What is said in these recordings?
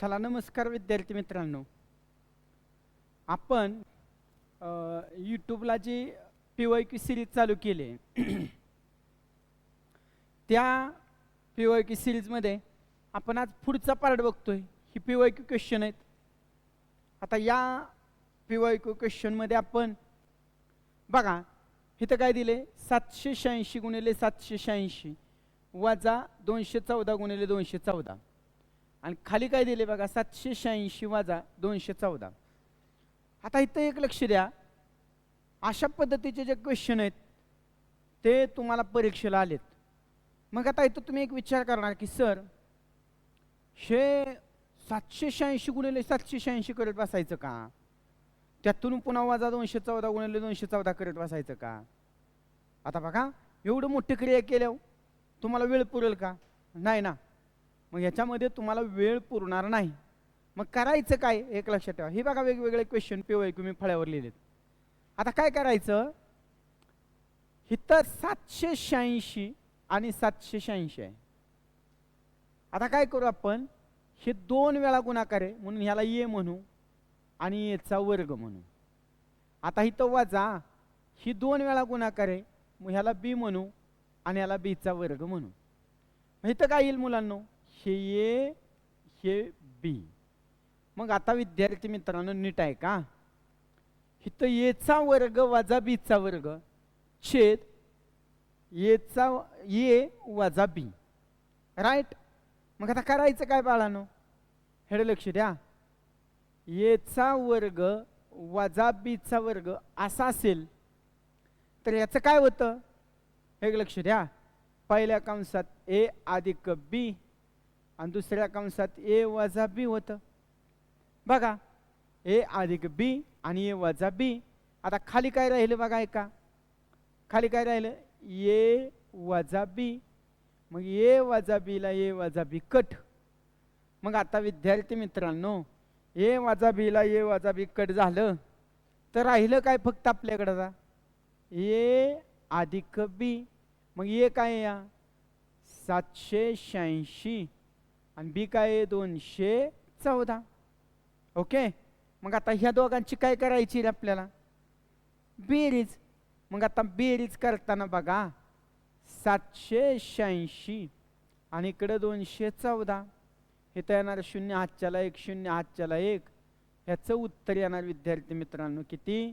चला नमस्कार विद्यार्थी मित्रांनो. आपण यूट्यूबला G P Y Q series चालू केली त्या पी वाय क्यू सिरीजमध्ये आपण आज पुढचा पार्ट बघतोय. ही पी वाय क्यू क्वेश्चन आहेत. आता या पी वाय क्यू क्वेश्चनमध्ये आपण बघा इथं काय दिले? सातशे शहाऐंशी गुणिले सातशे शहाऐंशी वजा दोनशे चौदा गुणिले दोनशे चौदा. आणि खाली काय दिले बघा सातशे शहाऐंशी वाजा दोनशे चौदा. आता इथं एक लक्ष द्या. अशा पद्धतीचे जे क्वेश्चन आहेत ते तुम्हाला परीक्षेला आलेत. मग आता इथं तुम्ही एक विचार करणार की सर हे सातशे शहाऐंशी गुणिले सातशे शहाऐंशी करत बसायचं का? त्यातून पुन्हा वाजा दोनशे चौदा गुणिले दोनशे चौदा करत बसायचं का? आता बघा एवढं मोठी क्रिया केल्यावर तुम्हाला वेळ पुरेल का? नाही ना. मग याच्यामध्ये तुम्हाला वेळ पुरणार नाही. मग करायचं काय? एक लक्षात ठेवा. हे बघा वेगवेगळे क्वेश्चन पे वाय मी फळ्यावर लिहिलेत. आता काय करायचं? इथं सातशे शहाऐंशी आणि सातशे शहाऐंशी आहे. आता काय करू आपण? हे दोन वेळा गुणाकार आहे म्हणून ह्याला ये म्हणू आणि येचा वर्ग म्हणू. आता इथं वाजा ही दोन वेळा गुणाकार आहे मग ह्याला बी म्हणू आणि ह्याला बीचा वर्ग म्हणू. मग इथं काय येईल मुलांनो? हे ए हे बी. मग आता विद्यार्थी मित्रांनो नीट आहे का? इथं येचा वर्ग वजा बीचा वर्ग छेद येचा ये वजा बी. राईट मग आता करायचं काय बाळानो? हेड लक्ष द्या. येचा वर्ग वजा बीचा वर्ग असा असेल तर याचं काय होतं? हे लक्ष द्या. पहिल्या कंसात ए अधिक बी आणि दुसऱ्या कंसात ए वजा बी होतं. बघा ए अधिक बी आणि ए वजा बी. आता खाली काय राहिलं बघा ऐका खाली काय राहिलं? ए वजा बी. मग ए वजा बीला ए वजा बी कट. मग आता विद्यार्थी मित्रांनो ए वजा बीला ए वजा बी कट झालं. तर राहिलं काय फक्त आपल्याकडं जा ए अधिक बी. मग ए काय या? सातशे शहाऐंशी. आणि बी काय आहे? दोनशे चौदा. ओके मग आता ह्या दोघांची काय करायची रे आपल्याला? बेरीज. मग आता बेरीज करताना बघा. सातशे शहाऐंशी आणि इकडं दोनशे चौदा. इथं येणार शून्य हातच्याला एक शून्य हातच्याला एक. ह्याचं उत्तर येणार विद्यार्थी मित्रांनो किती?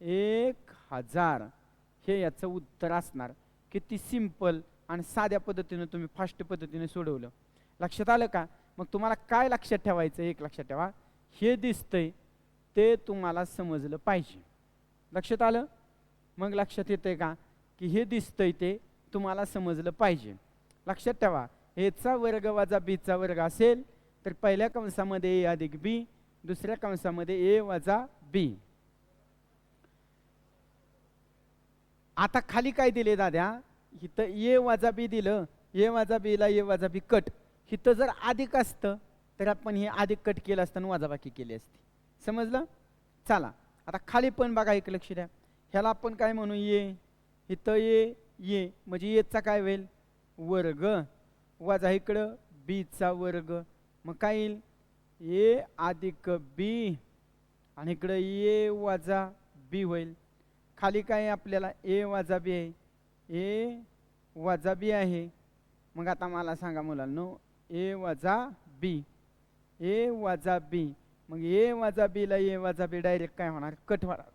एक हजार. हे याचं उत्तर असणार. किती सिंपल आणि साध्या पद्धतीनं तुम्ही फास्ट पद्धतीने सोडवलं. लक्षात आलं का? मग तुम्हाला काय लक्षात ठेवायचं एक लक्षात ठेवा. हे दिसतंय ते तुम्हाला समजलं पाहिजे. लक्षात आलं? मग लक्षात येतंय का? की हे दिसतंय ते तुम्हाला समजलं पाहिजे. लक्षात ठेवा. एचा वर्ग वजा बीचा वर्ग असेल तर पहिल्या कंसामध्ये ए अधिक बी दुसऱ्या कंसामध्ये ए वजा बी आता खाली काय दिले दाद्या? इथं ए वजा बी दिलं. ए वजा बीला ए वजा बी कट इथं जर अधिक असतं तर आपण हे अधिक कट केलं असतं आणि वजाबाकी केली असती. समजलं? चला आता खाली पण बघा एक लक्ष द्या. ह्याला आपण काय म्हणू? ये इथं ये ये म्हणजे येचा काय होईल? वर्ग. वजा इकडं बीचा वर्ग. मग काय येईल? ए अधिक बी. आणि इकडं ए वजा बी होईल. खाली काय आपल्याला? ए वजा बी आहे. ए वजा बी आहे. मग आता मला सांगा मुलांनो ए वजा बी ए वजा बी मग ए वजा बीला ए वजा बी डायरेक्ट काय होणार? कट होणार.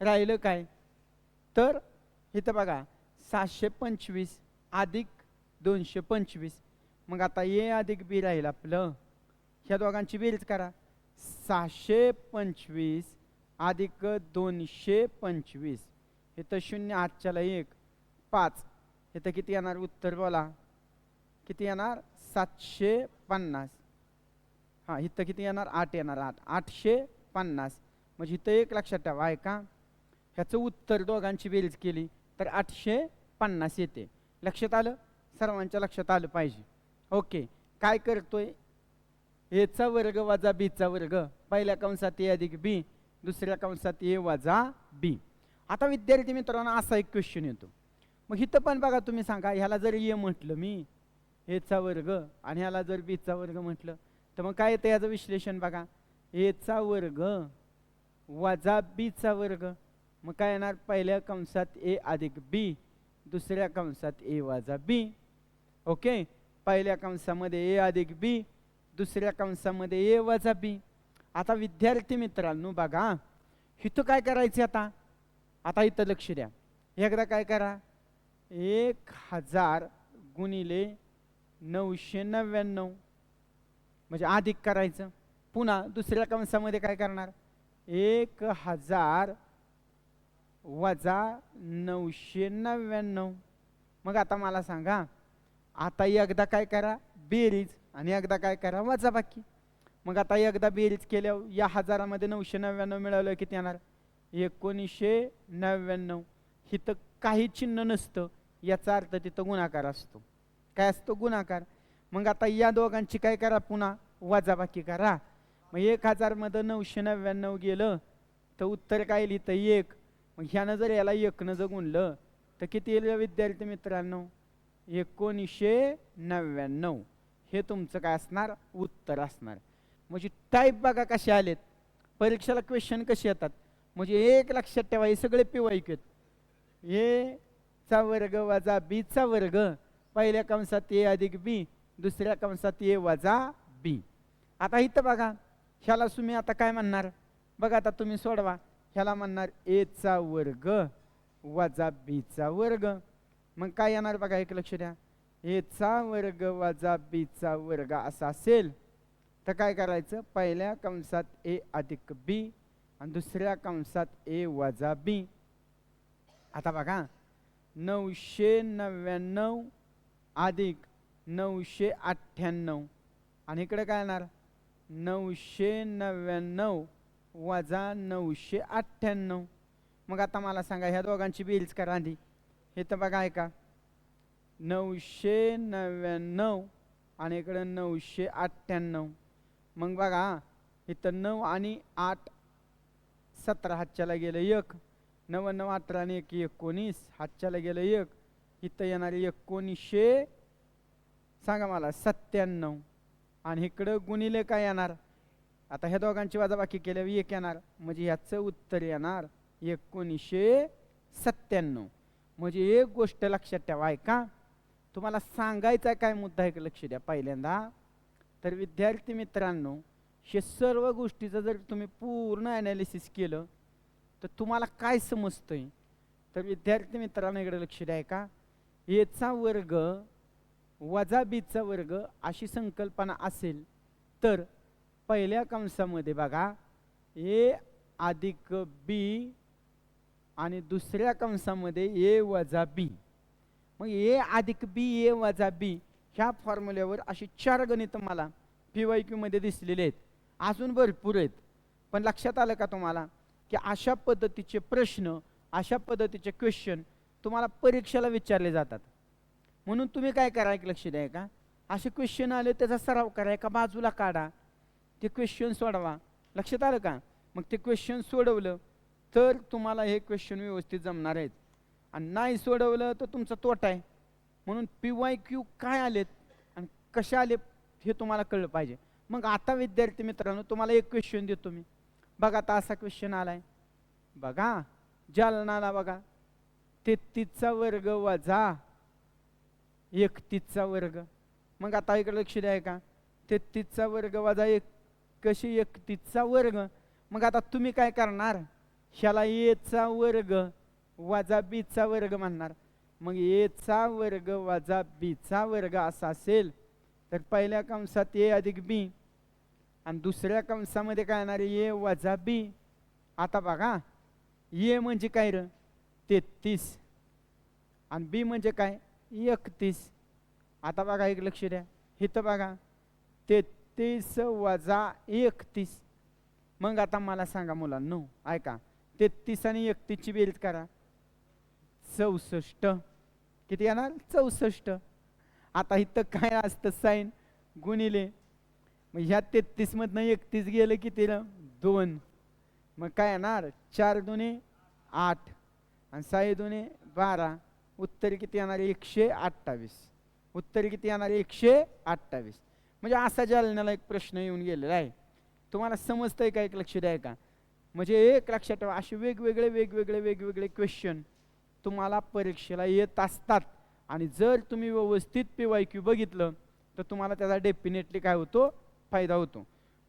राहिलं काय? तर इथं बघा सातशे पंचवीस अधिक दोनशे पंचवीस. मग आता ए अधिक बी राहील आपलं. ह्या दोघांची बेरीज करा. सहाशे पंचवीस अधिक दोनशे पंचवीस. इथं शून्य आठच्याला एक. पाच. इथं किती येणार? उत्तर बोला. किती येणार? सातशे पन्नास. हां इथं किती येणार? आठ येणार आठ. आठशे पन्नास. म्हणजे इथं एक लक्षात ठेवा आहे का ह्याचं उत्तर दोघांची बेरीज केली तर आठशे पन्नास येते. लक्षात आलं? सर्वांच्या लक्षात आलं पाहिजे. ओके. काय करतोय? एचा वर्ग वजा बीचा वर्ग. पहिल्या कंसात ए अधिक बी दुसऱ्या कंसात ए वजा बी. आता विद्यार्थी मित्रांनो असा एक क्वेश्चन येतो. मग इथं पण बघा तुम्ही सांगा ह्याला जर ए म्हटलं मी एचा वर्ग आणि ह्याला जर बीचा वर्ग म्हटलं तर मग काय येतं याचं विश्लेषण बघा. एचा वर्ग वजा बीचा वर्ग. मग काय येणार? पहिल्या कंसात ए अधिक बी दुसऱ्या कंसात ए वजा बी. ओके? पहिल्या कंसामध्ये ए अधिक बी दुसऱ्या कंसामध्ये ए वजा बी. आता विद्यार्थी मित्रांनो बघा इथं काय करायचं आता? आता इथं लक्ष द्या. एकदा काय करा? एक हजार गुणिले नऊशे नव्याण्णव. म्हणजे अधिक करायचं. पुन्हा दुसऱ्या कंसामध्ये काय करणार? एक हजार वजा नऊशे नव्याण्णव. मग आता मला सांगा आता एकदा काय करा? बेरीज. आणि एकदा काय करा? वजा बाकी. मग आता एकदा बेरीज केल्यावर या हजारामध्ये नऊशे नव्याण्णव मिळवलं किती येणार? एकोणीसशे नव्याण्णव. हिथं काही चिन्ह नसतं. याचा अर्थ तिथं गुणाकार असतो. काय असतो गुणाकार? मग आता या दोघांची काय करा पुन्हा? वजाबाकी करा. मग एक हजारमध्ये नऊशे नव्याण्णव गेलं तर उत्तर काय लिहितं? एक. मग ह्यानं जर याला एकनं जर गुणलं तर किती येईल विद्यार्थी मित्रांनो? एकोणीसशे नव्याण्णव. हे तुमचं काय असणार? उत्तर असणार. म्हणजे टाईप बघा कसे आलेत. परीक्षेला क्वेश्चन कसे येतात? म्हणजे एक लक्षात ठेवा हे सगळे पिवायकेत आहेत. ए चा वर्ग वजा बी चा वर्ग. पहिल्या कंसात ए अधिक बी दुसऱ्या कंसात ए वजा बी. आता इथं बघा ह्याला तुम्ही आता काय म्हणणार? बघा आता तुम्ही सोडवा. ह्याला म्हणणार एचा वर्ग वजा बीचा वर्ग. मग काय येणार बघा एक लक्ष द्या. एचा वर्ग वजा बीचा वर्ग असा असेल. तर काय करायचं? पहिल्या कंसात ए अधिक बी आणि दुसऱ्या कंसात ए वजा बी. आता बघा नऊशे नव्याण्णव अधिक नऊशे अठ्ठ्याण्णव. आणि इकडे काय येणार? नऊशे नव्याण्णव वजा नऊशे अठ्ठ्याण्णव. मग आता मला सांगा ह्या दोघांची बिल्स करा आधी. हे तर बघा ऐका. नऊशे नव्याण्णव आणि इकडं नऊशे अठ्ठ्याण्णव. मग बघा इथं नऊ आणि आठ सतरा हातच्याला गेलं एक. नव्याण्णव अठरा आणि एक एकोणीस हातच्याला गेलं एक. इथं येणारे एकोणीसशे सांगा मला सत्त्याण्णव. आणि इकडं गुणिले काय येणार? आता ह्या दोघांची वजाबाकी केल्यावर एक येणार. म्हणजे ह्याचं उत्तर येणार एकोणीसशे सत्त्याण्णव. म्हणजे एक गोष्ट लक्षात ठेवा ऐका. तुम्हाला सांगायचा काय मुद्दा आहे का लक्ष द्या पहिल्यांदा? तर विद्यार्थी मित्रांनो हे सर्व गोष्टीचं जर तुम्ही पूर्ण ॲनालिसिस केलं तर तुम्हाला काय समजतंय? तर विद्यार्थी मित्रांनो इकडे लक्ष द्या का एचा वर्ग वजा बीचा वर्ग अशी संकल्पना असेल तर पहिल्या कंसामध्ये बघा ए अधिक बी आणि दुसऱ्या कंसामध्ये ए वजा बी. मग ए अधिक बी ए वजा बी ह्या फॉर्म्युल्यावर अशी चार गणितं मला पी वाय क्यूमध्ये दिसलेले आहेत. अजून भरपूर आहेत. पण लक्षात आलं का तुम्हाला? की अशा पद्धतीचे प्रश्न अशा पद्धतीचे क्वेश्चन तुम्हाला परीक्षेला विचारले जातात. म्हणून तुम्ही काय करा एक लक्ष द्या का? असे क्वेश्चन आले त्याचा सराव करा एका बाजूला काढा. ते क्वेश्चन सोडवा. लक्षात आलं का? मग ते क्वेश्चन सोडवलं तर तुम्हाला हे क्वेश्चन व्यवस्थित जमणार आहेत. आणि नाही सोडवलं तर तुमचा तोटा आहे. म्हणून पी वाय क्यू काय आलेत आणि कसे आले हे तुम्हाला कळलं पाहिजे. मग आता विद्यार्थी मित्रांनो तुम्हाला एक क्वेश्चन देतो मी. बघा आता असा क्वेश्चन आला आहे बघा जालनाला बघा. तेहतीसचा वर्ग वजा एकतीसचा वर्ग. मग आता इकडे लक्ष द्या का तेहतीसचा वर्ग वजा एक कशी एकतीसचा वर्ग? मग आता तुम्ही काय करणार? ह्याला एचा वर्ग वजा बीचा वर्ग म्हणणार. मग एचा वर्ग वजा बीचा वर्ग असा असेल. तर पहिल्या कंसात ए अधिक बी. आणि दुसऱ्या कंसामध्ये काय येणार? आहे ए वजा बी. आता बघा. ए म्हणजे काय र? तेहतीस. आणि बी म्हणजे काय? एकतीस. आता बघा एक लक्ष द्या. इथं बघा. तेहतीस वजा एकतीस. मग आता मला सांगा मुलांनो ऐका. तेहतीस आणि एकतीसची बेरीज करा. चौसष्ट. किती येणार? चौसष्ट. आता इथं काय असतं? साईन गुणिले. मग ह्या तेहतीसमधनं एकतीस गेलं किती दोन. मग काय येणार? चार दोन्ही आठ. आणि साई दुने बारा उत्तर किती येणार एकशे अठ्ठावीस उत्तर किती येणार एकशे अठ्ठावीस म्हणजे असा जालन्याला एक प्रश्न येऊन गेलेला आहे तुम्हाला समजतंय का एक लक्ष द्याय का म्हणजे एक लक्षात ठेवा असे वेगवेगळे वेगवेगळे वेगवेगळे क्वेश्चन तुम्हाला परीक्षेला येत असतात आणि जर तुम्ही व्यवस्थित पी वाय क्यू बघितलं तर तुम्हाला त्याचा डेफिनेटली काय होतो फायदा होतो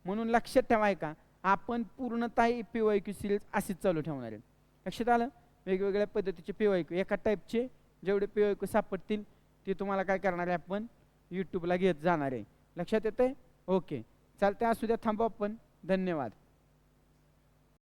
म्हणून लक्षात ठेवाय का आपण पूर्णतः पी वाय क्यू सिरीज अशीच चालू ठेवणार आहे लक्षात आलं वेगवेगळ्या पद्धतीचे पी वाय एका टाईपचे जेवढे पी वाय सापडतील ते तुम्हाला काय करणार आहे आपण यूट्यूबला घेत जाणार आहे. लक्षात येतंय? ओके चालते असू द्या थांबू आपण. धन्यवाद.